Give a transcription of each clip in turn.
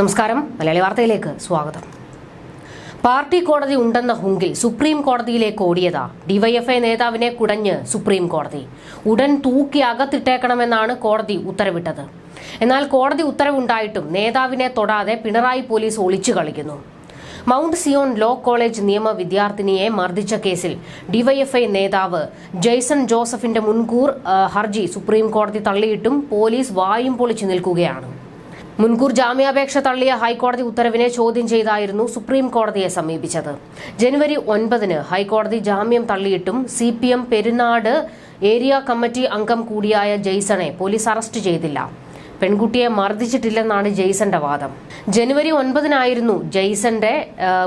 നമസ്കാരം. മലയാളി വാർത്തയിലേക്ക് സ്വാഗതം. പാർട്ടി കോടതി ഉണ്ടെന്ന ഹുങ്കിൽ സുപ്രീം കോടതിയിലേക്ക് ഓടിയതാ ഡിവൈഎഫ്ഐ നേതാവിനെ കുടഞ്ഞ് സുപ്രീം കോടതി. ഉടൻ തൂക്കി അകത്തിട്ടേക്കണമെന്നാണ് കോടതി ഉത്തരവിട്ടത്. എന്നാൽ കോടതി ഉത്തരവുണ്ടായിട്ടും നേതാവിനെ തൊടാതെ പിണറായി പോലീസ് ഒളിച്ചു കളിക്കുന്നു. മൗണ്ട് സിയോൺ ലോ കോളേജ് നിയമ വിദ്യാർത്ഥിനിയെ മർദ്ദിച്ച കേസിൽ ഡിവൈഎഫ്ഐ നേതാവ് ജെയ്സൺ ജോസഫിന്റെ മുൻകൂർ ഹർജി സുപ്രീം കോടതി തള്ളിയിട്ടും പോലീസ് വായും പൊളിച്ചു നിൽക്കുകയാണ്. മുൻകൂർ ജാമ്യാപേക്ഷ തള്ളിയ ഹൈക്കോടതി ഉത്തരവിനെ ചോദ്യം ചെയ്തായിരുന്നു സുപ്രീം കോടതിയെ സമീപിച്ചത്. ജനുവരി ഒൻപതിന് ഹൈക്കോടതി ജാമ്യം തള്ളിയിട്ടും C P M Perunad area committee അംഗം കൂടിയായ ജെയ്സണെ പോലീസ് അറസ്റ്റ് ചെയ്തില്ല. പെൺകുട്ടിയെ മർദ്ദിച്ചിട്ടില്ലെന്നാണ് ജെയ്സന്റെ വാദം. ജനുവരി ഒൻപതിനായിരുന്നു ജെയ്സന്റെ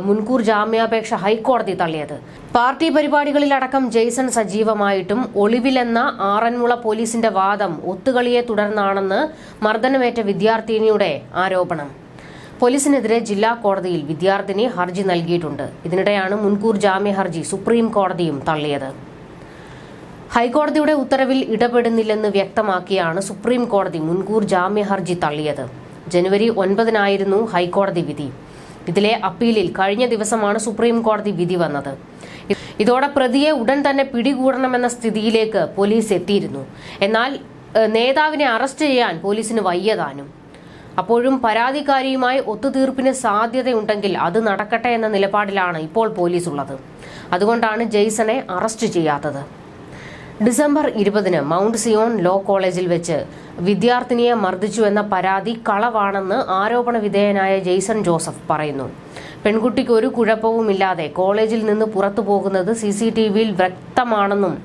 മുൻകൂർ ജാമ്യാപേക്ഷ ഹൈക്കോടതി തള്ളിയത്. പാർട്ടി പരിപാടികളിലടക്കം ജെയ്സൺ സജീവമായിട്ടും ഒളിവിലെന്ന ആറന്മുള പോലീസിന്റെ വാദം ഒത്തുകളിയെ തുടർന്നാണെന്ന് മർദ്ദനമേറ്റ വിദ്യാർത്ഥിനിയുടെ ആരോപണം. പോലീസിനെതിരെ ജില്ലാ കോടതിയിൽ വിദ്യാർത്ഥിനി ഹർജി നൽകിയിട്ടുണ്ട്. ഇതിനിടെയാണ് മുൻകൂർ ജാമ്യ ഹർജി സുപ്രീം കോടതിയും തള്ളിയത്. ഹൈക്കോടതിയുടെ ഉത്തരവിൽ ഇടപെടുന്നില്ലെന്ന് വ്യക്തമാക്കിയാണ് സുപ്രീം കോടതി മുൻകൂർ ജാമ്യ ഹർജി തള്ളിയത്. ജനുവരി ഒൻപതിനായിരുന്നു ഹൈക്കോടതി വിധി. ഇതിലെ അപ്പീലിൽ കഴിഞ്ഞ ദിവസമാണ് സുപ്രീം കോടതി വിധി വന്നത്. ഇതോടെ പ്രതിയെ ഉടൻ തന്നെ പിടികൂടണമെന്ന സ്ഥിതിയിലേക്ക് പോലീസ് എത്തിയിരുന്നു. എന്നാൽ നേതാവിനെ അറസ്റ്റ് ചെയ്യാൻ പോലീസിന് വയ്യതാനും. അപ്പോഴും പരാതിക്കാരിയുമായി ഒത്തുതീർപ്പിന് സാധ്യതയുണ്ടെങ്കിൽ അത് നടക്കട്ടെ എന്ന നിലപാടിലാണ് ഇപ്പോൾ പോലീസ് ഉള്ളത് അതുകൊണ്ടാണ് ജെയ്സണെ അറസ്റ്റ് ചെയ്യാത്തത്. ഡിസംബർ ഇരുപതിന് മൗണ്ട് സിയോൺ ലോ കോളേജിൽ വെച്ച് വിദ്യാർത്ഥിനിയെ മർദ്ദിച്ചു എന്ന പരാതി കളവാണെന്ന് ആരോപണ വിധേയനായ ജെയ്സൺ ജോസഫ് പറയുന്നു. പെൺകുട്ടിക്ക് ഒരു കുഴപ്പവുമില്ലാതെ കോളേജിൽ നിന്ന് പുറത്തു പോകുന്നത് സി സി ടി വിയിൽ വ്യക്തമാണെന്നും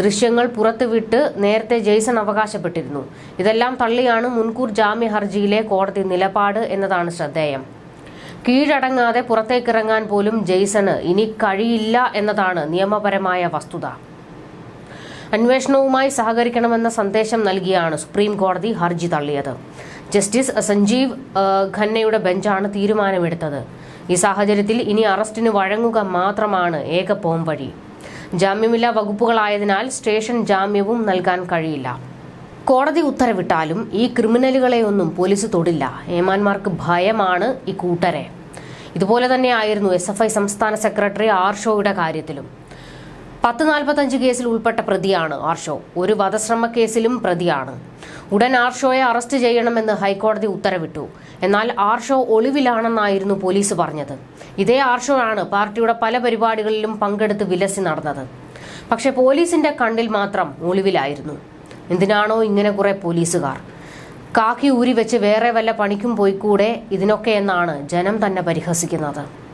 ദൃശ്യങ്ങൾ പുറത്തുവിട്ട് നേരത്തെ ജെയ്സൺ അവകാശപ്പെട്ടിരുന്നു. ഇതെല്ലാം തള്ളിയാണ് മുൻകൂർ ജാമ്യ ഹർജിയിലെ കോടതി നിലപാട് എന്നതാണ് ശ്രദ്ധേയം. കീഴടങ്ങാതെ പുറത്തേക്കിറങ്ങാൻ പോലും ജെയ്സണ് ഇനി കഴിയില്ല എന്നതാണ് നിയമപരമായ വസ്തുത. അന്വേഷണവുമായി സഹകരിക്കണമെന്ന സന്ദേശം നൽകിയാണ് സുപ്രീം കോടതി ഹർജി തള്ളിയത്. ജസ്റ്റിസ് സഞ്ജീവ് ഖന്നയുടെ ബെഞ്ചാണ് തീരുമാനമെടുത്തത്. ഈ സാഹചര്യത്തിൽ ഇനി അറസ്റ്റിന് വഴങ്ങുക മാത്രമാണ് ഏക പോംവഴി ജാമ്യമില്ലാ വകുപ്പുകളായതിനാൽ സ്റ്റേഷൻ ജാമ്യവും നൽകാൻ കഴിയില്ല. കോടതി ഉത്തരവിട്ടാലും ഈ ക്രിമിനലുകളെയൊന്നും പോലീസ് തൊടില്ല. ഏമാന്മാർക്ക് ഭയമാണ് ഈ കൂട്ടരെ. ഇതുപോലെ തന്നെയായിരുന്നു എസ് എഫ് ഐ സംസ്ഥാന സെക്രട്ടറി ആർഷോയുടെ കാര്യത്തിലും. പത്ത് നാൽപ്പത്തഞ്ച് കേസിൽ ഉൾപ്പെട്ട പ്രതിയാണ് ആർഷോ. ഒരു വധശ്രമ കേസിലും പ്രതിയാണ്. ഉടൻ ആർഷോയെ അറസ്റ്റ് ചെയ്യണമെന്ന് ഹൈക്കോടതി ഉത്തരവിട്ടു. എന്നാൽ ആർഷോ ഒളിവിലാണെന്നായിരുന്നു പോലീസ് പറഞ്ഞത്. ഇതേ ആർഷോ ആണ് പാർട്ടിയുടെ പല പരിപാടികളിലും പങ്കെടുത്ത് വിലസി നടന്നത്. പക്ഷെ പോലീസിന്റെ കണ്ണിൽ മാത്രം ഒളിവിലായിരുന്നു. എന്തിനാണോ ഇങ്ങനെ കുറെ പോലീസുകാർ? കാക്കി ഊരി വെച്ച് വേറെ വല്ല പണിക്കും പോയിക്കൂടെ ഇതിനൊക്കെ എന്നാണ് ജനം തന്നെ പരിഹസിക്കുന്നത്.